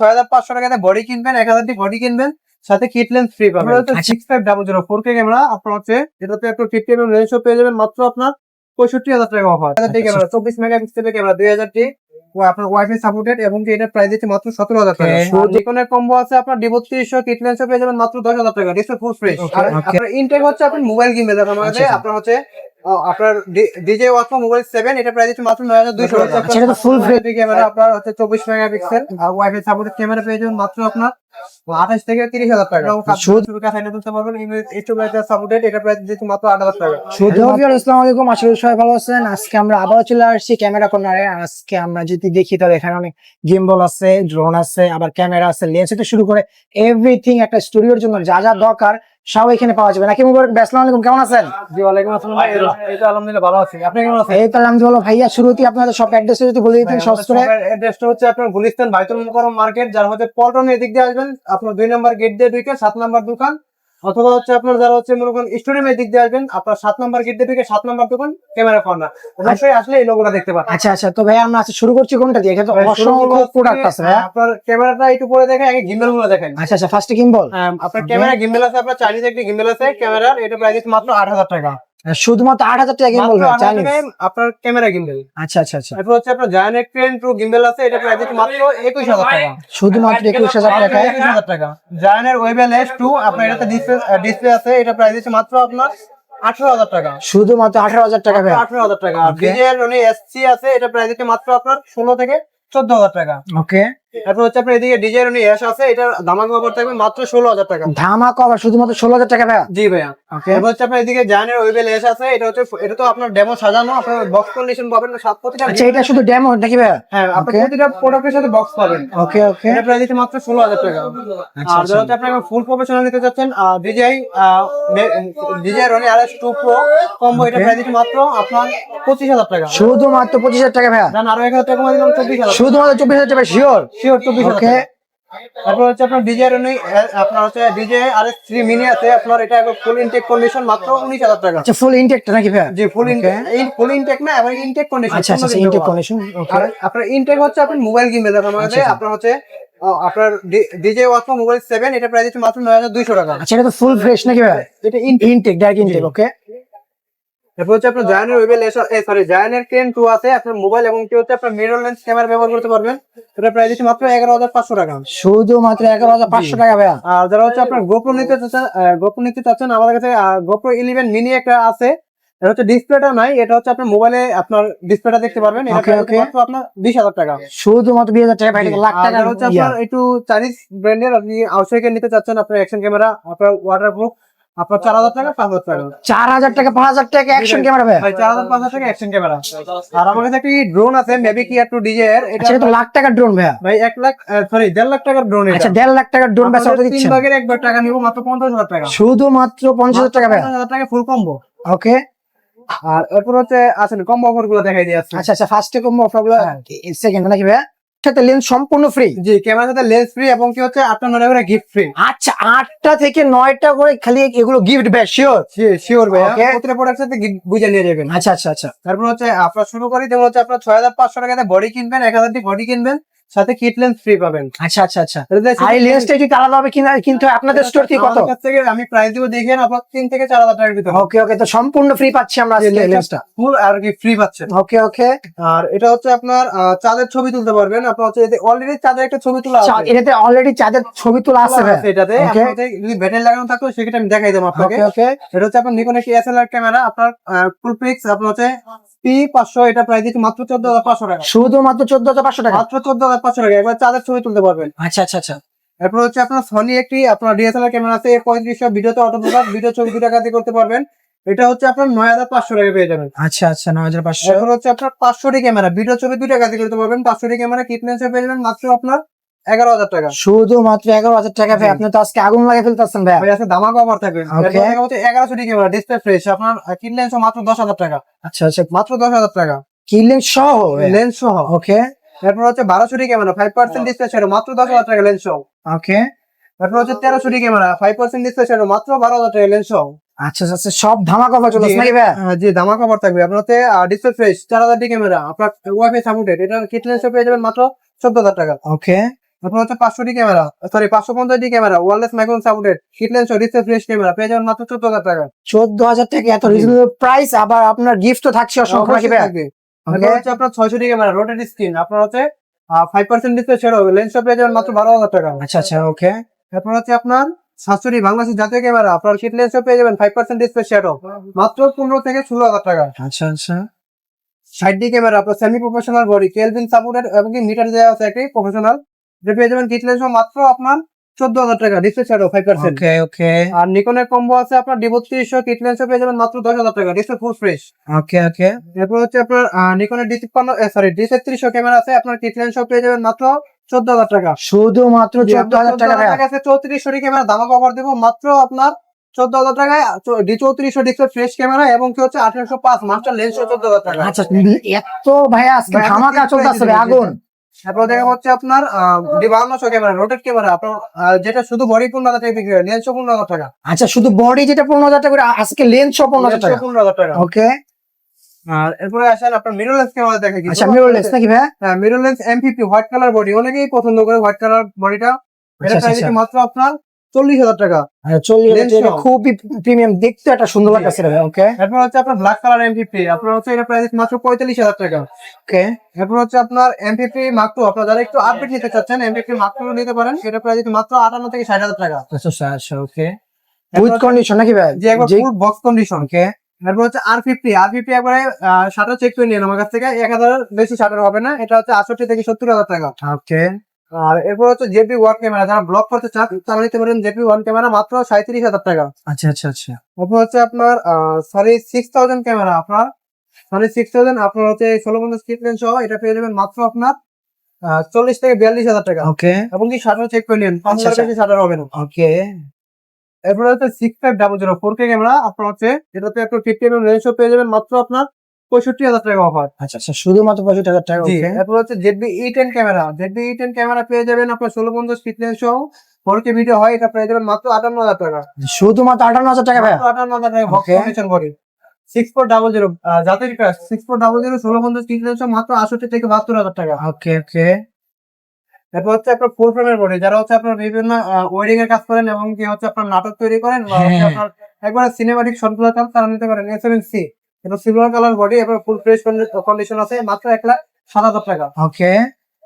ছয় হাজার পাঁচশো টাকাতে বডি কিনবেন এক হাজারটি বডি কিনবেন সাথে কিট লেন্স ফ্রি পাবেন। আচ্ছা। Six five double zero four K camera আপনার হচ্ছে এটাতে একটু ফিফটি এম রেঞ্জও পেয়ে যাবেন মাত্র আপনার পঁয়ষট্টি হাজার টাকা অফার ক্যামেরা চব্বিশ মেগা পিক্সেলের ক্যামেরা দুই হাজারটি ও আপনার ওয়াইফাই সাপোর্টেড এবং এটার প্রাইস দিচ্ছে মাত্র সতেরো হাজার টাকা। Okay. আর যে কোনো কম্বো আছে আপনার ডি বত্রিশশো কিট লেন্সও পেয়ে যাবেন মাত্র দশ হাজার টাকা। ডিসপ্লে ফুল ফ্রেশ আর আপনার ইনটেক হচ্ছে আপনার মোবাইল কিনবে আমাদের আচ্ছা, আচ্ছা। আপনার হচ্ছে আপনার ডিজে মোবাইল সেভেন এটা প্রাইস দিচ্ছে মাত্র নয় হাজার দুইশো টাকা। আচ্ছা, এটা তো full frame। ক্যামেরা আপনার হচ্ছে চব্বিশ মেগা পিক্সেল আর ওয়াইফাই সাপোর্টেড ক্যামেরা পেয়ে যাবেন মাত্র আপনার আঠাশ থেকে তিরিশ হাজার টাকা। শুধু- তুলতে পারবেন এইচ সাপোর্টেড এটা প্রাইস দিচ্ছে মাত্র আট হাজার টাকা। শুধু আসসালামু আলাইকুম আশা করি সবাই ভালো আছেন। আজকে আমরা আবারও চলে আসছি ক্যামেরা কর্নারে আজকে আমরা যদি দেখি তাহলে এখানে অনেক গিম্বল আছে ড্রোন আছে আবার ক্যামেরা আছে লেন্স থেকে শুরু করে এভরিথিং একটা স্টুডিওর জন্য যা যা দরকার সব এখানে পাওয়া যাবে। নাকি মুবারক আসসালামু আলাইকুম কেমন আছেন? জি ওয়ালাইকুম আসসালাম ভাই এই তো আলহামদুলিল্লাহ ভালো আছি। আপনি কেমন আছেন? এই তো আলহামদুলিল্লাহ ভাইয়া শুরুতেই আপনাদের সব অ্যাড্রেস যদি বলে দিতেন সহজ করে। অ্যাড্রেসটা হচ্ছে আপনার গুলিস্তান বাইতুল মুকাররম মার্কেট যার হচ্ছে পল্টন এদিক দিয়ে আসবেন। আপনার দুই নম্বর গেট দিয়ে ঢুকে সাত নম্বর দোকান। অথবা হচ্ছে আপনার যারা হচ্ছে মনে করেন স্টুডিয়াম দিক দিয়ে আসবেন আপনার সাত নম্বর গেট থেকে সাত নম্বর দোকান ক্যামেরা কর্নার অবশ্যই আসলে এই লোগোটা দেখতে পাবেন আচ্ছা আচ্ছা তো ভাই আমরা আজকে শুরু করছি কোনটা দিয়ে? এখানে অসংখ্য প্রোডাক্ট আছে ভাই আপনার ক্যামেরাটা একটু পরে দেখেন আগে গিম্বলগুলো দেখেন আচ্ছা আচ্ছা ফার্স্টে গিম্বল আম, আপনার ক্যামেরা গিম্বল আছে আপনার চাইনিজ একটা গিম্বল আছে ক্যামেরার এটা প্রাইস মাত্র আট হাজার টাকা। শুধুমাত্র আট হাজার টাকা গিম্বল মাত্র 8,000 আপনার ক্যামেরা গিম্বেল আচ্ছা আচ্ছা আচ্ছা। তারপর হচ্ছে আপনার জায়ান এক্সপেরিয়েন্স টু গিম্বেল আছে এটা প্রাইস মাত্র একুশ হাজার টাকা। শুধুমাত্র একুশ হাজার টাকায়? একুশ হাজার টাকা। জায়ানের ওয়েবেল এস টু আপনার এটাতে ডিসপ্লে ডিসপ্লে আছে এটা প্রাইস দিচ্ছে মাত্র আপনার আঠারো হাজার টাকা। শুধুমাত্র আঠারো হাজার টাকা আঠারো হাজার টাকা. ডিজের উনি এসসি আছে এটা প্রাইস দিচ্ছে মাত্র আপনার ষোলো থেকে চোদ্দ হাজার টাকা। ওকে হচ্ছে আপনার এদিকে আছে থাকবে মাত্র ষোলো হাজার টাকা। ধামাকা আবার শুধুমাত্র ষোলো হাজার টাকা ভাইয়া? জি ভাইয়া। এবার হচ্ছে আপনার এদিকে জায়ানের ওয়েবেল এস আছে এটা হচ্ছে এটা তো আপনার ডেমো সাজানো আপনার বক্স কন্ডিশন পাবেন সাত প্রতিটা আচ্ছা এটা শুধু ডেমো নাকি ভাইয়া? হ্যাঁ আপনি প্রতিটা প্রোডাক্টের সাথে বক্স পাবেন। ওকে ওকে এটা প্রাইস মাত্র ষোলো হাজার টাকা। আচ্ছা, আর যারা হচ্ছে আপনার ফুল প্রফেশনাল নিতে চাচ্ছেন DJI DJI Ronin R S two pro combo এটা. প্রাইস মাত্র আপনার পঁচিশ হাজার টাকা। শুধুমাত্র পঁচিশ হাজার টাকা ভাইয়া? জান আরও এক হাজার টাকা কমে দিলাম চব্বিশ হাজার শুধুমাত্র চব্বিশ হাজার টাকা শিওর শিওর চব্বিশ ওকে তারপর হচ্ছে আপনার রনি আপনার হচ্ছে ডিজে আর থ্রি মিনি আছে আপনার এটা ফুল ইনটেক কন্ডিশন মাত্র উনিশ হাজার টাকা। আচ্ছা ফুল ইনটেকটা নাকি ভাইয়া? জি ফুল Okay. ফুল ইনটেক না ইনটেক কন্ডিশন আচ্ছা আচ্ছা ইনটেক কন্ডিশন আর আপনার ইনটেক হচ্ছে আপনার মোবাইল কিনবে দেখো আমাদের আচ্ছা, আচ্ছা। আপনার হচ্ছে আপনার ডিজে ওয়াটমো মোবাইল সেভেন এটা প্রাইস হচ্ছে মাত্র নয় হাজার দুইশো টাকা। আচ্ছা এটা তো ফুল ফ্রেশ নাকি ভাইয়া? এটা ইনটেক ডাইরেক্ট ইনটেক ওকে তারপর হচ্ছে আপনার জায়ানের ওয়েবেল সরি জায়ানের ক্রেন টু আছে আপনার মোবাইল এবং কি হচ্ছে আপনার মিরর লেন্স ক্যামেরা ব্যবহার করতে পারবেন। এটা প্রাইস হচ্ছে মাত্র এগারো হাজার পাঁচশো টাকা। শুধুমাত্র এগারো হাজার পাঁচশো টাকা ভাইয়া। আর যারা হচ্ছে আপনার গোপ্রো নিতে চাচ্ছেন গোপ্রো নিতে চাচ্ছেন আমাদের কাছে গোপ্রো ইলেভেন মিনি একটা আছে। এটা হচ্ছে ডিসপ্লেটা নাই এটা হচ্ছে আপনার মোবাইলে আপনার ডিসপ্লেটা দেখতে পারবেন। এটা. মাত্র আপনার বিশ হাজার টাকা। শুধুমাত্র বিশ হাজার টাকা ভাই লাখ টাকা হচ্ছে আপনার একটু চাইনিজ ব্র্যান্ডের আপনি আউটসাইডে নিতে চাচ্ছেন আপনার অ্যাকশন ক্যামেরা আপনার ওয়াটারপ্রুফ আপনার চার হাজার টাকা পাঁচ হাজার টাকা। চার হাজার টাকা পাঁচ হাজার টাকা অ্যাকশন ক্যামেরা ভাই। চার হাজার পাঁচ হাজার টাকা অ্যাকশন ক্যামেরা আর আমার কাছে একটি ড্রোন আছে মেবি কি একটু ডিজে এর এটা তো লাখ টাকার ড্রোন ভাইয়া। ভাই এক লাখ সরি দেড় লাখ টাকার ড্রোন আচ্ছা দেড় লাখ টাকার ড্রোন বেচা তিন দিচ্ছেন ভাগের একবার টাকা নিবো মাত্র পঞ্চাশ হাজার টাকা। শুধুমাত্র পঞ্চাশ হাজার টাকা পঞ্চাশ হাজার টাকা ফুল কম্বো ওকে। আর এরপর হচ্ছে আসেন কম্বো অফারগুলো দেখাই দিয়ে আচ্ছা আচ্ছা ফার্স্টে কম অফারগুলো সেকেন্ড নাকি ভাইয়া? সাথে লেন্স সম্পূর্ণ ফ্রি জি ক্যামেরার সাথে লেন্স ফ্রি এবং কি হচ্ছে আটটা নয়টা করে গিফট ফ্রি আচ্ছা আটটা থেকে নয়টা করে খালি এগুলো গিফট ব্যাস শিওর শিওর ভাই. প্রতিটা প্রোডাক্ট সাথে বুঝে নিয়ে যাবেন। আচ্ছা আচ্ছা আচ্ছা। তারপর হচ্ছে আপনার শুরু করি যেমন হচ্ছে আপনার ছয় হাজার পাঁচশো টাকাতে বডি কিনবেন এক হাজারটি বডি কিনবেন। সাথে কিট লেন্স ফ্রি পাবেন। আচ্ছা আচ্ছা আচ্ছা। আর এই লেন্সটা যদি আলাদা হবে কিনা কিন্তু আপনাদের স্টোর থেকে কত? কাছ থেকে আমি প্রাইস দিব দেখেন আপনার তিন থেকে চার হাজার টাকার ভিতরে। ওকে ওকে তো সম্পূর্ণ ফ্রি পাচ্ছি আমরা আজকে লেন্সটা ফুল আর কি ফ্রি পাচ্ছেন। ওকে ওকে আর এটা হচ্ছে আপনার চাঁদের ছবি তুলতে পারবেন। আপনার হচ্ছে অলরেডি চাঁদের একটা ছবি তোলা আছে। এটাতে অলরেডি চাঁদের ছবি তোলা আছে এটাতে। যদি ব্যাটারি লাগানো থাকতো সেটা আমি দেখাই দেবো আপনাকে। ওকে ওকে এটা হচ্ছে আপনার নিকন একটি এসএলআর ক্যামেরা আপনার ফুল পিক্স আপনার হচ্ছে পি পাঁচশো এটা প্রাইস দিচ্ছে মাত্র চোদ্দ হাজার পাঁচশো টাকা। শুধুমাত্র চোদ্দ হাজার পাঁচশো টাকা? মাত্র চোদ্দ হাজার পাঁচশো টাকা। একবার চাঁদের ছবি তুলতে পারবেন। আচ্ছা আচ্ছা আচ্ছা। এরপর হচ্ছে আপনার সনি একটি আপনার ডিএসএলআর ক্যামেরা আছে পঁয়ত্রিশশো ভিডিওতে অটো ফোকাস ভিডিও ছবি দু টাকা দিয়ে করতে পারবেন। এটা হচ্ছে আপনার নয় হাজার পাঁচশো টাকা পেয়ে যাবেন। আচ্ছা আচ্ছা নয় হাজার পাঁচশো। এরপর হচ্ছে আপনার পাঁচশোটি ক্যামেরা ভিডিও ছবি দুই টাকা দিয়ে করতে পারবেন। পাঁচশোটি ক্যামেরা কিটনেসে পেয়ে যাবেন। মাত্র আপনার এগারো হাজার টাকা। শুধুমাত্র এগারো হাজার টাকা ভাই আপনি তো আজকে আগুন লাগিয়ে ফেলতেছেন ভাই। দামাক অফার থাকবে। ডিসপ্লে ফ্রেশ আপনার মাত্র দশ হাজার টাকা। আচ্ছা আচ্ছা। মাত্র দশ হাজার টাকা। সহ লেন্স সহ। ওকে হচ্ছে ক্যামেরা ফাইভ পার্সেন্ট ডিসপ্লে ছিল মাত্র দশ হাজার টাকা লেন্স সহ। ওকে এরপর হচ্ছে ক্যামেরা ফাইভ পার্সেন্ট ডিসপ্লে ছিল মাত্র বারো হাজার টাকা লেন্স সহ। আচ্ছা আচ্ছা সব জি। নাকি ভাই? আহ, জি দামা কভার থাকবে। আপনার হচ্ছে ডিসপ্লে ফ্রেশ চার হাজার টি ক্যামেরা আপনার ওয়াইফাই সাপোর্টেড এটা কিটলেন্স পেয়ে যাবেন মাত্র চোদ্দ হাজার টাকা। ওকে তারপর হচ্ছে পাঁচশো ডি ক্যামেরা সরি পাঁচশো পঞ্চাশ D camera wireless microphone supported hit lens fresh camera পেয়ে যাবেন মাত্র চোদ্দ হাজার টাকা। চোদ্দ হাজার টাকা এত রিজনেবল প্রাইস আবার আপনার গিফটও থাকছে অসংখ্য থাকবে। হচ্ছে আপনার ছয়শো ডি ক্যামেরা রোটেড স্ক্রিন আপনার হচ্ছে ফাইভ পার্সেন্ট ডিসপ্লে ছেড়ে হবে লেন্স পেয়ে যাবেন মাত্র বারো হাজার টাকা। আচ্ছা আচ্ছা ওকে তারপর হচ্ছে আপনার সাতশো বাংলাদেশের জাতীয় ক্যামেরা আপনার হিট লেন্স পেয়ে যাবেন ফাইভ পার্সেন্ট ডিসপ্লে শ্যাডো মাত্র পনেরো থেকে ষোলো হাজার টাকা। আচ্ছা আচ্ছা। ষাট ডি ক্যামেরা আপনার semi professional body Kelvin supported এবং মিটার দেওয়া আছে একটি প্রফেশনাল যে পেয়ে যাবেন কিট লেন্স মাত্র আপনার চোদ্দ হাজার টাকা display shadow five percent okay okay আর নিকনের কম্বো আছে আপনার ডি বত্রিশশো কিট লেন্স পেয়ে যাবেন মাত্র দশ হাজার টাকা ডিসপ্লে ফুল ফ্রেশ ওকে ওকে এরপর হচ্ছে আপনার নিকনের ডি তিপ্পান্ন সরি ডি তেত্রিশশো ক্যামেরা আছে আপনার কিট লেন্স পেয়ে যাবেন মাত্র চোদ্দ হাজার টাকা। শুধুমাত্র চোদ্দ হাজার টাকা আছে চৌত্রিশশো ক্যামেরা দামা কভার দেবো মাত্র আপনার চোদ্দ হাজার টাকায় ডি চৌত্রিশশো ডিসপ্লে ফ্রেশ ক্যামেরা এবং কি হচ্ছে আঠারোশো পাঁচ মাস্টার লেন্স চোদ্দ হাজার টাকা। আচ্ছা এত ভাইয়া আজকে ধামাকা ঠিক করে আগুন। তারপর দেখা হচ্ছে আপনার বাউন্নশো ক্যামেরা রোটেট ক্যামেরা আপনার যেটা শুধু বডি পনেরো হাজার টাকা বিক্রি হয় লেন্স পনেরো হাজার টাকা। আচ্ছা শুধু বডি যেটা পনেরো হাজার টাকা করে আজকে লেন্স পনেরো হাজার টাকা? পনেরো হাজার টাকা। ওকে আর এরপরে আসেন আপনার মিরর লেন্স ক্যামেরা দেখা কি আচ্ছা মিররলেস নাকি ভাই? হ্যাঁ lens M white colour body অনেকেই পছন্দ করে হোয়াইট কালার বডিটা এটা আচ্ছা, প্রাইস আচ্ছা। মাত্র আপনার চল্লিশ হাজার টাকা। সহ। খুবই প্রিমিয়াম দেখতে একটা সুন্দর জি। লাগতেছে ওকে এরপর হচ্ছে আপনার ব্ল্যাক কালার এম ফিফটি আপনার হচ্ছে এটা প্রাইস মাত্র পঁয়তাল্লিশ হাজার টাকা। ওকে এরপর হচ্ছে আপনার এম ফিফটি মাত্র আপনার যারা একটু আপডেট নিতে চাচ্ছেন এম ফিফটি মাত্র নিতে পারেন এটা প্রাইস মাত্র আটান্ন থেকে ষাট হাজার টাকা। আচ্ছা ওকে উইথ কন্ডিশন নাকি ভাই? যে একবার ফুল বক্স কন্ডিশন ওকে এরপর হচ্ছে আর ফিফটি আর ফিফটি একবারে শাটার চেক করে নিন আমার কাছ থেকে। এক হাজার বেশি শাটার হবে না এটা হচ্ছে আটষট্টি থেকে সত্তর হাজার টাকা। ওকে আর এরপর হচ্ছে জেপি ওয়ান ক্যামেরা যারা ব্লক করতে চান তারা নিতে পারেন জেপি ওয়ান ক্যামেরা মাত্র সাঁত্রিশ হাজার টাকা। আচ্ছা আচ্ছা আচ্ছা। এরপর হচ্ছে আপনার সরি সিক্স থাউজেন্ড ক্যামেরা আপনার। সরি সিক্স থাউজেন্ড আপনার হচ্ছে ষোলো পঞ্চাশ স্ক্রিন লেন্স সহ এটা পেয়ে যাবেন মাত্র আপনার চল্লিশ থেকে বিয়াল্লিশ হাজার টাকা। ওকে এবং কি শাটার চেক করে নিন পাঁচ আচ্ছা, হাজার বেশি শাটার হবে না। ওকে এরপরে হচ্ছে six five double zero four K camera আপনার হচ্ছে এটাতে একটু ফিফটি এম রেঞ্জও পেয়ে যাবেন মাত্র আপনার পঁয়ষট্টি হাজার টাকা অফার আচ্ছা আচ্ছা শুধুমাত্র পঁয়ষট্টি হাজার টাকা এরপর হচ্ছে ZV E ten camera ZV E ten camera পেয়ে যাবেন আপনার ষোলো পঞ্চাশ ফিটনেস সহ ফোর কে ভিডিও হয় এটা পেয়ে যাবেন মাত্র আটান্ন হাজার টাকা। শুধুমাত্র আটান্ন হাজার টাকা আটান্ন হাজার টাকা বক্স করে সিক্স ফোর ডাবল জিরো জাতির কাজ সিক্স ফোর ডাবল জিরো ষোলো পঞ্চাশ ফিটনেস মাত্র আষট্টি থেকে বাহাত্তর হাজার টাকা। ওকে ওকে এরপর হচ্ছে আপনার ফুল ফ্রেমের বডি যারা হচ্ছে আপনার বিভিন্ন ওয়েডিং এর কাজ করেন এবং কি হচ্ছে আপনার নাটক তৈরি করেন বা হ্যাঁ। আপনার একবার সিনেমাটিক শটগুলো চান তারা নিতে পারেন। এস সেভেন সি এটা সিলভার কালার বডি এবার ফুল ফ্রেশ কন্ডিশন আছে মাত্র এক লাখ সাত হাজার টাকা। ওকে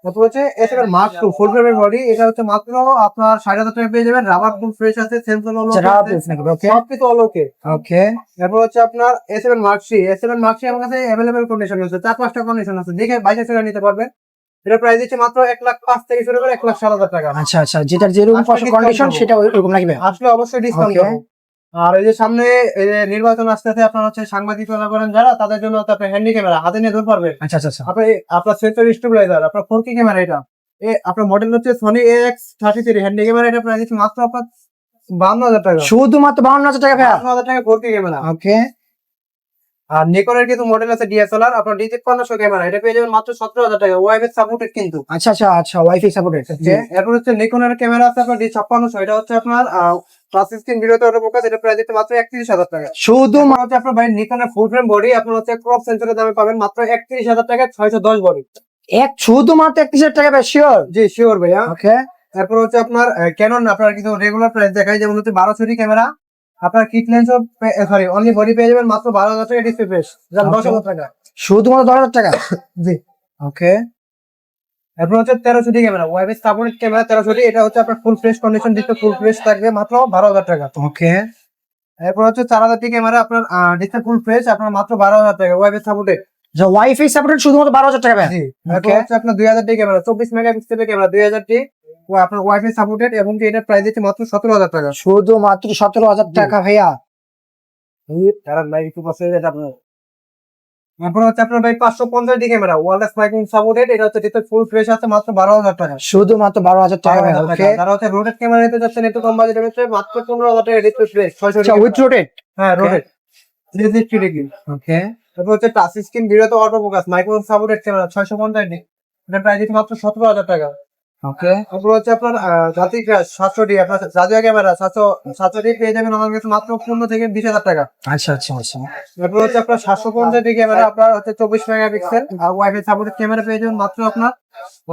তারপর হচ্ছে এস মার্ক টু ফুল ফ্রেমের বডি এটা হচ্ছে মাত্র আপনার ষাট হাজার টাকা পেয়ে যাবেন। রাবার ফুল ফ্রেশ আছে সেন্সর আচ্ছা ওকে সব কিছু অল ওকে ওকে এরপর হচ্ছে আপনার মার্ক মার্ক আমার কাছে অ্যাভেলেবেল কন্ডিশন আছে চার পাঁচটা কন্ডিশন আছে দেখে বাইশে টাকা নিতে পারবেন। এটা প্রাইস দিচ্ছে মাত্র এক লাখ পাঁচ থেকে শুরু করে এক লাখ সাত হাজার টাকা। আচ্ছা আচ্ছা যেটার যেরকম কন্ডিশন সেটা ওইরকম আসলে অবশ্যই ডিসকাউন্ট আর এই যে সামনে নির্বাচন নির্বাচন আসতেছে আপনার হচ্ছে সাংবাদিকতা করেন যারা তাদের জন্য আপনি আপনার হ্যান্ডি ক্যামেরা হাতে নিয়ে ধরতে পারবেন আচ্ছা আচ্ছা আপনি আপনার আপনার সেন্সর স্টেবিলাইজার আপনার ফোর কি ক্যামেরা এটা। এ আপনার মডেল হচ্ছে Sony A X thirty three handy camera এটা প্রাইস মাত্র আপনার বান্ন হাজার টাকা। শুধুমাত্র বাউন্ন হাজার টাকা বাউন্ন বান্ন হাজার টাকা ফোর কি ক্যামেরা ওকে আর নিকনের কিন্তু মডেল আছে ডিএসএলআর আপনার ডি তিপ্পান্নশো ক্যামেরা এটা পেয়ে যাবেন মাত্র সতেরো হাজার টাকা। ওয়াইফের সাপোর্টেড কিন্তু। আচ্ছা আচ্ছা আচ্ছা ওয়াইফাই সাপোর্টেড এরপর হচ্ছে নিকনের ক্যামেরা আছে আপনার ডি ছাপ্পান্নশো এটা হচ্ছে আপনার টাচ স্ক্রিন ভিডিওতে অটো ফোকাস এটা প্রাইস দিচ্ছে মাত্র একত্রিশ হাজার টাকা। শুধু হচ্ছে আপনার ভাই নিকনের ফুল ফ্রেম বডি আপনার হচ্ছে ক্রপ সেন্সরের দামে পাবেন মাত্র একত্রিশ হাজার টাকা ছয়শো দশ বডি এক শুধুমাত্র একত্রিশ হাজার টাকা শিওর জি শিওর ভাইয়া। ওকে তারপর হচ্ছে আপনার ক্যানন আপনার কিছু রেগুলার প্রাইস দেখায় যেমন হচ্ছে বারো ছড়ি ক্যামেরা আপনার kit lens sorry only body পেয়ে যাবেন মাত্র বারো হাজার টাকা ডিসপ্লে ফ্রেশ দশ হাজার টাকা। শুধুমাত্র দশ হাজার টাকা? জি। ওকে। এরপর হচ্ছে তেরো ছুটি ক্যামেরা ওয়াইফাই সাপোর্টেড ক্যামেরা তেরো ছুটি এটা হচ্ছে আপনার ফুল ফ্রেশ কন্ডিশন দিতে ফুল ফ্রেশ থাকবে মাত্র বারো হাজার টাকা। ওকে। এরপর হচ্ছে চার হাজার টি ক্যামেরা আপনার ডিসপ্লে ফুল ফ্রেশ আপনার মাত্র বারো হাজার টাকা। ওয়াইফাই সাপোর্টেড আচ্ছা ওয়াইফাই সাপোর্টেড শুধুমাত্র বারো হাজার টাকা জি। এরপর হচ্ছে আপনার দুই হাজার টি ক্যামেরা চব্বিশ মেগা পিক্সেলের ক্যামেরা দুই হাজার ও আপনার ওয়াইফাই সাপোর্টেড এবং কি এটার প্রাইস দিচ্ছে মাত্র সতেরো হাজার টাকা। শুধুমাত্র সতেরো হাজার টাকা ভাইয়া। কারণ ভাই একটু হয়ে আপনার। এরপর হচ্ছে আপনার ভাই পাঁচশো পঞ্চাশ D camera wireless microphone supported এটা হচ্ছে ডিসপ্লে ফুল ফ্রেশ আছে মাত্র বারো হাজার টাকা। শুধুমাত্র বারো হাজার টাকা যারা হচ্ছে রোটেড ক্যামেরা নিতে যাচ্ছেন একটু কম বাজেটের ভিতরে মাত্র পনেরো হাজার টাকা ডিসপ্লে ফ্রেশ ছয়শো আচ্ছা উইথ হ্যাঁ rotated three sixty degree okay তারপর হচ্ছে টাচ স্ক্রিন ভিডিওতে auto focus microphone supported camera ছয়শো পঞ্চাশ ডি এটা প্রাইস মাত্র সতেরো হাজার টাকা। ওকে তারপর হচ্ছে আপনার আহ, জাতি সাতশো ডি আপনার জাতীয় ক্যামেরা সাতশো সাতশো ডি পেয়ে যাবেন আমার কাছে মাত্র পনেরো থেকে বিশ হাজার টাকা। আচ্ছা আচ্ছা আচ্ছা। তারপর হচ্ছে আপনার সাতশো পঞ্চাশ ডি ক্যামেরা আপনার হচ্ছে চব্বিশ মেগাপিক্সেল আর ওয়াইফাই সাপোর্টেড ক্যামেরা পেয়ে যাবেন মাত্র আপনার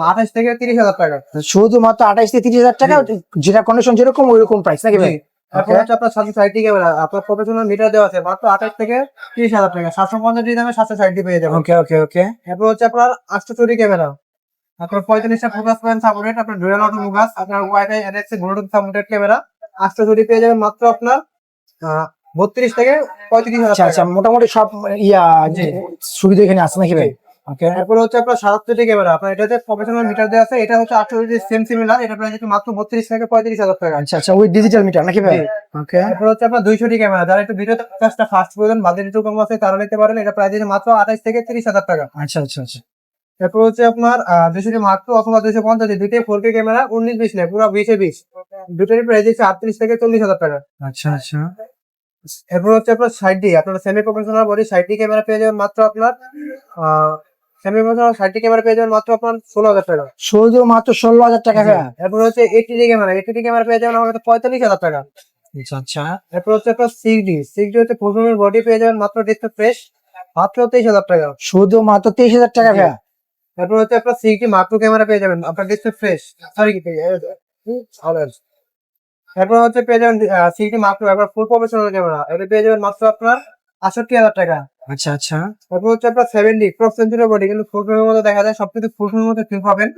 আঠাশ থেকে তিরিশ হাজার টাকা। শুধুমাত্র আঠাইশ থেকে তিরিশ হাজার টাকা যেটা কন্ডিশন যেরকম ওই রকম প্রাইস নাকি ভাই? তারপর হচ্ছে আপনার সাতশো ষাট ডি ক্যামেরা আপনার প্রফেশনাল মিটার দেওয়া আছে মাত্র আঠাশ থেকে তিরিশ হাজার টাকা। সাতশো পঞ্চাশ ডি দামে সাতশো ষাট ডি পেয়ে যাবেন। ওকে ওকে ওকে হচ্ছে আপনার আটশো চুরি ক্যামেরা। আপনার পঁয়তাল্লিশটা ফোকাস পয়েন্ট সাপোর্টেড আপনার ডুয়েল অটো ফোকাস আপনার wifi NX Bluetooth supported camera আটশো চুরি পেয়ে যাবেন মাত্র আপনার বত্রিশ থেকে পঁয়ত্রিশ হাজার আচ্ছা আচ্ছা মোটামুটি সব ইয়া জি। সুবিধা এখানে আছে নাকি ভাই? ওকে এরপর হচ্ছে আপনার সাতাত্তরটি ক্যামেরা আপনার এটাতে প্রফেশনাল মিটার দেওয়া আছে এটা হচ্ছে আটশো সেম সিমিলার এটা হচ্ছে মাত্র বত্রিশ থেকে পঁয়ত্রিশ হাজার টাকা। আচ্ছা আচ্ছা ওই ডিজিটাল মিটার নাকি ভাই। ওকে এরপর হচ্ছে আপনার দুইশোটি ক্যামেরা যারা একটু ভিডিও ফাস্ট প্রয়োজন বাজেট একটু কম আছে তারা নিতে পারেন এটা হচ্ছে মাত্র আঠাশ থেকে তিরিশ হাজার টাকা। আচ্ছা আচ্ছা আচ্ছা। এরপর হচ্ছে আপনার দুশোটি মাত্র অথবা দুশো পঞ্চাশ দুইটাই ফোর কে ক্যামেরা উনিশ বিশ নেই পুরো বিশে বিশ। দুটোরই প্রাইস হচ্ছে আটত্রিশ থেকে চল্লিশ হাজার টাকা। আচ্ছা আচ্ছা। এরপর হচ্ছে আপনার সাইড ডি আপনার semi professional body side D camera পেয়ে যাবেন মাত্র আপনার semi professional side D camera পেয়ে যাবেন মাত্র আপনার ষোলো হাজার টাকা। শুধুমাত্র ষোলো হাজার টাকা ভাই এরপর হচ্ছে eighty D camera eighty D camera পেয়ে যাবেন আমার কাছে পঁয়তাল্লিশ হাজার টাকা। আচ্ছা আচ্ছা। এরপর হচ্ছে আপনার সিক্স ডি সিক্স ডি হচ্ছে প্রফেশনাল বডি পেয়ে যাবেন মাত্র ডিসপ্লে ফ্রেশ মাত্র তেইশ হাজার টাকা। শুধু মাত্র তেইশ হাজার টাকা এরপর হচ্ছে আপনার ডি মাইক্রো ক্যামেরা পেয়ে যাবেন আপনার ডিসপ্লে ফ্রেশ সরি কি এরপর হচ্ছে পেয়ে যাবেন ডি মাইক্রো একবার ফুল প্রফেশনাল ক্যামেরা। এটা পেয়ে যাবেন মাত্র আপনার আটষট্টি হাজার টাকা। আচ্ছা আচ্ছা। তারপর হচ্ছে আপনার সেভেন্টি ক্রপ সেঞ্চুরি বডি কিন্তু ফুল ফ্রেমের মধ্যে দেখা যায় সবকিছু ফুল ফ্রেমের মধ্যে ফিল পাবেন।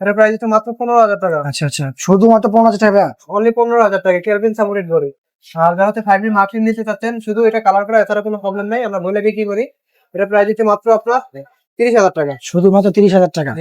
এটা প্রাইস হচ্ছে মাত্র পনেরো হাজার টাকা। আচ্ছা আচ্ছা। শুধুমাত্র পনেরো হাজার টাকা? অনলি পনেরো হাজার টাকা কেলভিন সাপোর্টেড বডি আর যারা হচ্ছে ফাইভ জি মার্কিং নিতে চাচ্ছেন শুধু এটা কালার করা এছাড়া কোনো প্রবলেম নেই আমরা বলে বিক্রি করি। এটা প্রাইস হচ্ছে মাত্র আপনার তিরিশ হাজার টাকা। শুধুমাত্র তিরিশ হাজার টাকা?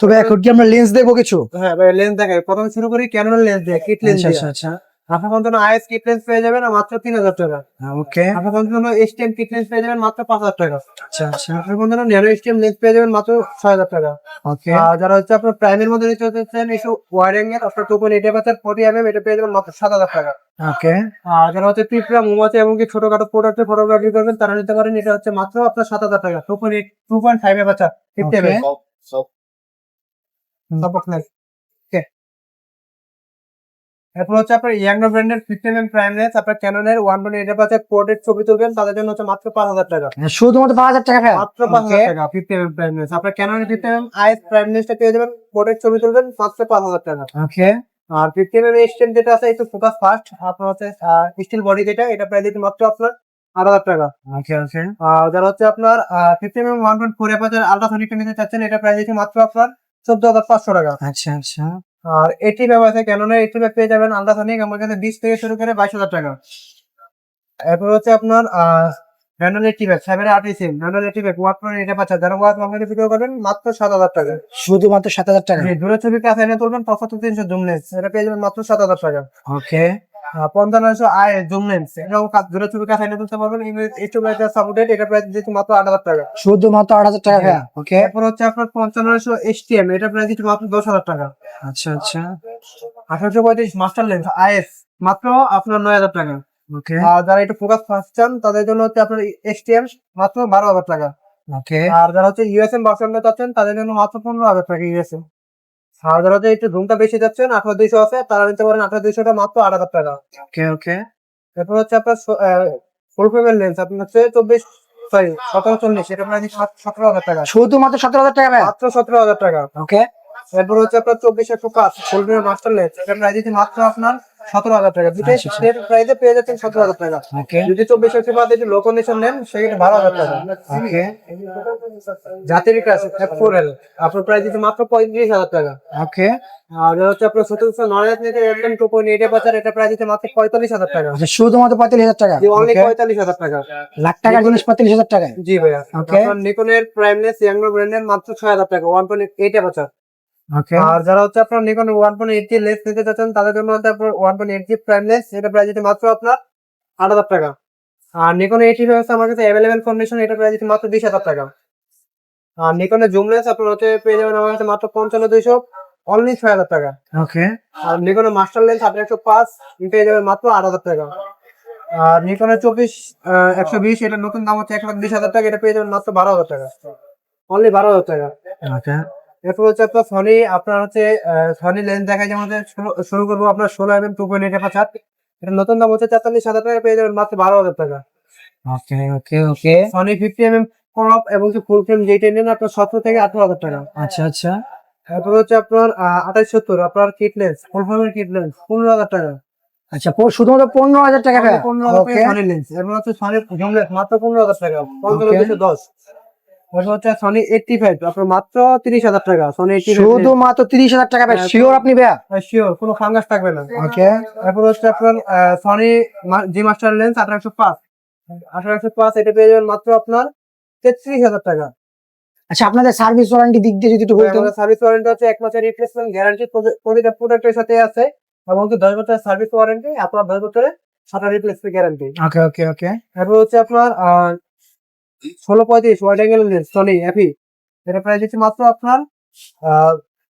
তবে এখন কি আমরা লেন্স দেখব কিছু? হ্যাঁ ভাই লেন্স দেখাই। প্রথমে শুরু করি ক্যানোনের লেন্স দিয়ে কিট লেন্স আচ্ছা আচ্ছা। আপনার পর্যন্ত আইএস কিট লেন্স পেয়ে যাবেন? মাত্র তিন হাজার টাকা। ওকে আপনার পর্যন্ত এসটিএম কিট লেন্স পেয়ে যাবেন? মাত্র পাঁচ হাজার টাকা। আচ্ছা আচ্ছা। পর্যন্ত ন্যানো এসটিএম লেন্স পেয়ে যাবেন মাত্র ছয় হাজার টাকা। ওকে আর যারা হচ্ছে আপনার প্রাইমের মধ্যে নিতে চাচ্ছেন এসব ওয়ারিং এর আপনার টু পয়েন্ট এইট পাচ্ছেন ফোর্টি এম এটা পেয়ে যাবেন মাত্র সাত হাজার টাকা। ওকে আর যারা হচ্ছে পিঁপড়া মৌমাছি এবং কি ছোটখাটো প্রোডাক্টের ফটোগ্রাফি করবেন তারা নিতে পারেন এটা হচ্ছে মাত্র আপনার সাত হাজার টাকা। Two point eight two point five এ বাচ্চা ফিফটি এম এরপর হচ্ছে আপনার ইয়াংডো ব্র্যান্ডের ফিফটিন এম প্রাইম লেন্স আপনার ক্যাননের ওয়ান পয়েন্ট এইট পাচ্ছে পোর্টের ছবি তুলবেন তাদের জন্য হচ্ছে মাত্র পাঁচ হাজার টাকা। শুধুমাত্র পাঁচ হাজার টাকা মাত্র পাঁচ হাজার টাকা ফিফটি এম প্রাইম লেন্স আপনার ক্যাননের ফিফটি এম আইএস প্রাইম লেন্সটা পেয়ে যাবেন পোর্টের ছবি তুলবেন মাত্র পাঁচ হাজার টাকা। ওকে আর ফিফটি এম স্টেন যেটা আছে একটু ফোকাস ফাস্ট আপনার হচ্ছে স্টিল বডি যেটা এটা প্রাইস দিতে মাত্র আপনার আট হাজার টাকা। ওকে ওকে আর যারা হচ্ছে আপনার এম ওয়ান পয়েন্ট ফোর এপাচের আলট্রাসনিকটা নিতে চাচ্ছেন এটা প্রাইস দিচ্ছে মাত্র আপনার চোদ্দ হাজার পাঁচশো টাকা। আচ্ছা আচ্ছা। আর এটি ব্যাপার আছে ক্যাননের এইটি ব্যাপ পেয়ে যাবেন আলট্রাসনিক আমার কাছে বিশ থেকে শুরু করে বাইশ হাজার টাকা। এরপর হচ্ছে আপনার র্যান্ডল এইটি ব্যাগ সাইবার আট সিম র্যান্ডল এইটি ব্যাগ ওয়াট পয়েন্ট এটা পাচ্ছে যারা ওয়াট মার্কেটে ভিডিও করবেন মাত্র সাত হাজার টাকা। শুধুমাত্র সাত হাজার টাকা? দূরের ছবি কাছে এনে তুলবেন পঁচাত্তর তিনশো জুম লেন্স এটা পেয়ে যাবেন মাত্র সাত হাজার টাকা। ওকে আয় জুম লেন্স। ছবি কাছে এনে তুলতে পারবেন। সাপোর্টেড এটা প্রাইস দিচ্ছে মাত্র আট হাজার টাকা। শুধুমাত্র আট হাজার টাকা ওকে এরপর হচ্ছে আপনার পঞ্চান্নশো এসটিএম এটা প্রাইস দিচ্ছে মাত্র দশ হাজার টাকা। আচ্ছা আচ্ছা। আঠারোশো পঁয়ত্রিশ মাস্টার লেন্স আইএস মাত্র আপনার নয় হাজার টাকা। ওকে আর যারা একটু ফোকাস ফাস্ট চান তাদের জন্য হচ্ছে আপনার এসটিএম মাত্র বারো হাজার টাকা। ওকে আর যারা হচ্ছে ইউএসএম ভার্সনটা চাচ্ছেন তাদের জন্য মাত্র পনেরো হাজার টাকা ইউএসএম হচ্ছে একটু ধুমটা বেশি যাচ্ছেন আঠারো দুইশো আছে তারা নিতে পারেন আঠারো দুইশোটা মাত্র আট হাজার টাকা। ওকে ওকে এরপর হচ্ছে আপনার ফুল ফ্রেমের লেন্স আপনার হচ্ছে চব্বিশ সরি সতেরো চল্লিশ এটা প্রায় সতেরো হাজার টাকা। শুধুমাত্র সতেরো হাজার টাকা মাত্র সতেরো হাজার টাকা। ওকে এরপর হচ্ছে আপনার চব্বিশ একশো পাঁচ ফুল ফ্রেমের মাস্টার লেন্স এটা দিচ্ছে মাত্র আপনার সতেরো হাজার টাকা। দুটোই আচ্ছা, আচ্ছা। প্রাইসে পেয়ে যাচ্ছেন সতেরো হাজার টাকা। যদি চব্বিশ পাঁচ যদি লো কন্ডিশন নেন সেক্ষেত্রে বারো হাজার টাকা। ওকে জাতির কাজ ফোর এল আপনার প্রাইস দিচ্ছে মাত্র পঁয়ত্রিশ হাজার টাকা। ওকে আর হচ্ছে আপনার সতেরোশো নয় নিতে এলেন টু পয়েন্ট এইট এটা প্রাইস দিচ্ছে মাত্র পঁয়তাল্লিশ হাজার টাকা। আচ্ছা শুধুমাত্র পঁয়তাল্লিশ হাজার টাকা? অনলি পঁয়তাল্লিশ হাজার টাকা। লাখ টাকার জিনিস পঁয়তাল্লিশ হাজার টাকায়? জি ভাইয়া. আপনার নিকনের প্রাইমনেস ইয়াংলো ব্র্যান্ডের মাত্র ছয় হাজার টাকা ওয়ান পয়েন্ট এইট বাজার। ওকে আর যারা হচ্ছে আপনার Nikon one point eight lens নিতে চাচ্ছেন তাদের জন্য হচ্ছে আপনার ওয়ান পয়েন্ট এইট প্রাইমনেস এটা প্রাইস দিচ্ছে মাত্র আপনার আট হাজার টাকা। আর নিকন এইটি হচ্ছে আমার কাছে অ্যাভেলেবেল কন্ডিশন এটা প্রাইস দিচ্ছে মাত্র বিশ হাজার টাকা। আর নিকনের জুম লেন্স আপনার হচ্ছে পেয়ে যাবেন আমার কাছে মাত্র পঞ্চান্ন দুইশো অনলি ছয় হাজার টাকা। ওকে আর নিকনের মাস্টার লেন্স আপনি একশো পাঁচ পেয়ে যাবেন মাত্র আট হাজার টাকা। আর নিকনের চব্বিশ একশো বিশ এটা নতুন দাম হচ্ছে এক লাখ বিশ হাজার টাকা এটা পেয়ে যাবেন মাত্র বারো হাজার টাকা। অনলি বারো হাজার টাকা। ওকে এরপর হচ্ছে আপনার সনি আপনার হচ্ছে সনি লেন্স দেখা যেমন শুরু- করব আপনার ষোলো M M two point eight পাঁচাত এটা নতুন দাম হচ্ছে তেতাল্লিশ হাজার টাকা পেয়ে যাবেন মাত্র বারো হাজার টাকা। Okay okay okay Sony fifty M M crop এবং ফুল ফ্রেম যেটা নেন আপনার সতেরো থেকে আঠারো হাজার টাকা। আচ্ছা আচ্ছা। তারপর হচ্ছে আপনার আঠাশ সত্তর আপনার কিট লেন্স ফুল ফ্রেমের কিট লেন্স পনেরো হাজার টাকা। আচ্ছা শুধুমাত্র পনেরো হাজার টাকা পনেরো হাজার টাকা। সনি লেন্স এরপর হচ্ছে সনি মাত্র পনেরো হাজার টাকা। পনেরো. দশ। হচ্ছে সনি আপনার মাত্র টাকা সনি এইটটি শুধুমাত্র তিরিশ হাজার টাকা ভাই শিওর আপনি ভাইয়া? শিওর কোনো ফাঙ্গাস থাকবে না। ওকে তারপর হচ্ছে আপনার সনি জি মাস্টার লেন্স আঠারোশো পাঁচ। আঠারোশো পাঁচ এটা পেয়ে যাবেন মাত্র আপনার তেত্রিশ হাজার টাকা। আচ্ছা আপনাদের সার্ভিস ওয়ারেন্টি দিক দিয়ে যদি একটু সার্ভিস ওয়ারেন্টি হচ্ছে এক মাসের রিপ্লেসমেন্ট গ্যারান্টি প্রতিটা প্রোডাক্টের সাথে আছে। এবং কি দশ বছরের সার্ভিস ওয়ারেন্টি আপনার দশ বছরের সাটা রিপ্লেসমেন্ট গ্যারান্টি ওকে ওকে ওকে তারপর হচ্ছে আপনার ষোলো পঁয়ত্রিশ ওয়াইড অ্যাঙ্গেল লেন্স সনি এফি এটা প্রাইস হচ্ছে মাত্র আপনার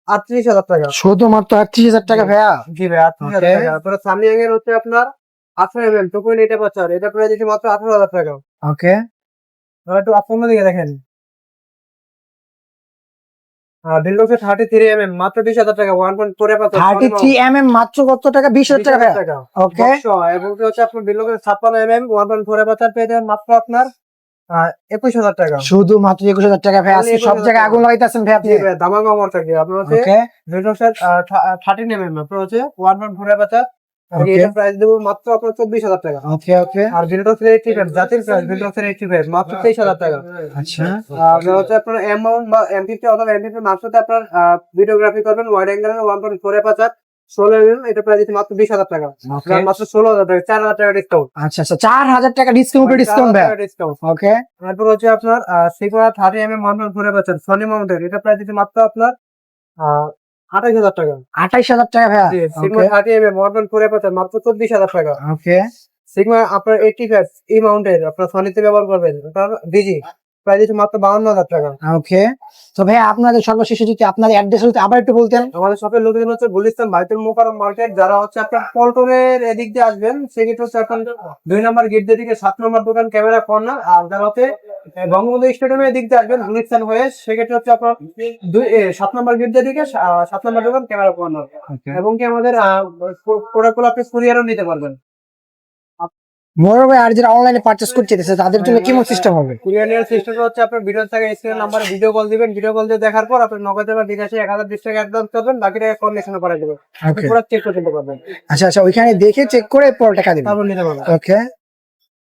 আটত্রিশ হাজার টাকা। শুধুমাত্র আটত্রিশ হাজার টাকা ভাইয়া? জি ভাই আটত্রিশ হাজার টাকা। তারপরে সামনে অ্যাঙ্গেল হচ্ছে আপনার আঠারো M M two point eight বছর এটা প্রাইস হচ্ছে মাত্র আঠারো হাজার টাকা। ওকে একটু আপনার দিকে দেখেন। থার্টি থ্রি এম এম মাত্র বিশ হাজার টাকা one point four thirty three M M মাত্র কত টাকা? বিশ হাজার টাকা ভাইয়া? ওকে এবং হচ্ছে আপনার ছাপ্পান্ন M M one point four পেয়ে যাবেন মাত্র আপনার একুশ হাজার টাকা। শুধুমাত্র একুশ হাজার টাকা ভাই আজকে সব জায়গায় আগুন লাগাইতেছেন ভাই আপনি। থাকে। আপনার হচ্ছে থার্টিন এম এম আপনার হচ্ছে ওয়ান পয়েন্ট ফোর ওকে এটা প্রাইস দেবো মাত্র আপনার চব্বিশ হাজার টাকা। ওকে ওকে আর বিলডক্সের এইটটি ফাইভ জাতির প্রাইস বিলডক্সের এইটটি ফাইভ মাত্র তেইশ হাজার টাকা। আচ্ছা। আপনার হচ্ছে আপনার অ্যামাউন্ট বা অথবা মাত্রতে আপনার ভিডিওগ্রাফি করবেন wide angle one point four পাঁচার ষোলো এটা দিচ্ছে মাত্র বিশ হাজার টাকা। মাত্র ষোলো হাজার টাকা চার হাজার টাকা ডিসকাউন্ট আচ্ছা আচ্ছা চার হাজার টাকা ডিসকাউন্ট ডিসকাউন্ট ভাই। ডিসকাউন্ট ওকে তারপর হচ্ছে আপনার Sigma thirty M M one point four পাচ্ছেন সনি মাউন্টের এটা দিচ্ছে মাত্র আপনার আঠাশ হাজার টাকা। আঠাইশ হাজার টাকা ভাইয়া। Sigma thirty M M one point four পাচ্ছেন মাত্র চব্বিশ হাজার টাকা। ওকে সিগমা আপনার ফাইভ এই মাউন্টের আপনার সনিতে ব্যবহার করবেন প্রাইস মাত্র বাউন্ন হাজার টাকা। ওকে। তো ভাইয়া আপনাদের সর্বশেষে যদি আপনাদের অ্যাড্রেস হতে আবার একটু বলতেন। আমাদের শপের লোকেশন হচ্ছে গুলিস্তান বাইতুল মোকারম মার্কেট যারা হচ্ছে আপনার পল্টনের এদিক দিয়ে আসবেন সেক্ষেত্রে হচ্ছে আপনার দুই নম্বর গেট দিয়ে দিকে সাত নম্বর দোকান ক্যামেরা কর্নার আর যারা হচ্ছে বঙ্গবন্ধু স্টেডিয়ামের এদিক দিয়ে আসবেন গুলিস্তান হয়ে সেক্ষেত্রে হচ্ছে আপনার দুই সাত নম্বর গেট দিয়ে দিকে সাত নম্বর দোকান ক্যামেরা কর্নার এবং কি আমাদের প্রোডাক্টগুলো আপনি কুরিয়ারও নিতে পারবেন। মোর ভাই আর যারা অনলাইনে পারচেস করতে চাইতেছে তাদের জন্য কেমন সিস্টেম হবে? কুরিয়ার নেওয়ার সিস্টেমটা হচ্ছে আপনার ভিডিও থেকে স্ক্রিন নাম্বারে ভিডিও কল দিবেন ভিডিও কল দিয়ে দেখার পর আপনি নগদে বা বিকাশে এক হাজার বিশ টাকা অ্যাডভান্স করবেন বাকি টাকা কন্ডিশনে পাঠিয়ে দেবেন পুরো চেক করে নিতে পারবেন। আচ্ছা আচ্ছা ওইখানে দেখে চেক করে পরে টাকা দিবেন। তারপর নিতে পারবেন। ওকে